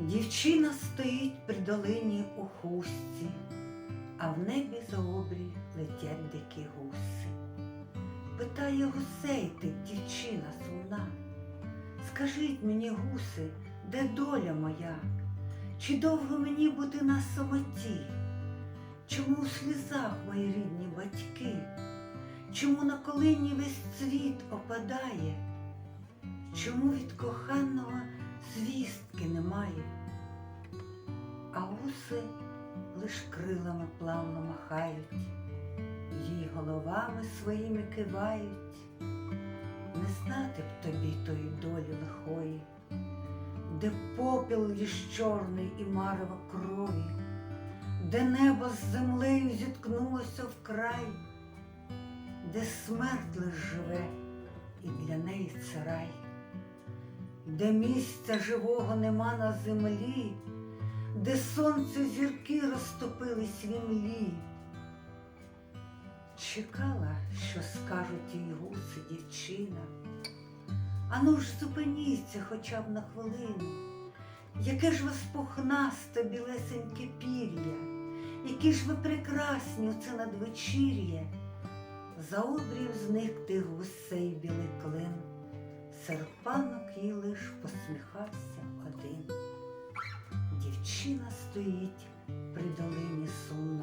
Дівчина стоїть при долині у хустці, а в небі за обрій летять дикі гуси. Питає гусей ти, дівчина сумна, скажіть мені, гуси, де доля моя? Чи довго мені бути на самоті? Чому в сльозах мої рідні батьки? Чому на колині весь світ опадає? Чому від коханого звістки немає? А гуси лиш крилами плавно махають, їй головами своїми кивають. Не знати б тобі тої долі лихої, де попіл лиш чорний і марево крові, де небо з землею зіткнулося вкрай, де смерть лиш живе, і для неї це рай, де місця живого нема на землі, де сонце зірки розтопились в імлі. Чекала, що скажуть їй гуси дівчина. Ану ж зупиніться хоча б на хвилину. Яке ж вас пухнасте білесеньке пір'я, які ж ви прекрасні у це надвечір'я. За обрів зник тих лиш посміхався один. Дівчина стоїть при долині сумна,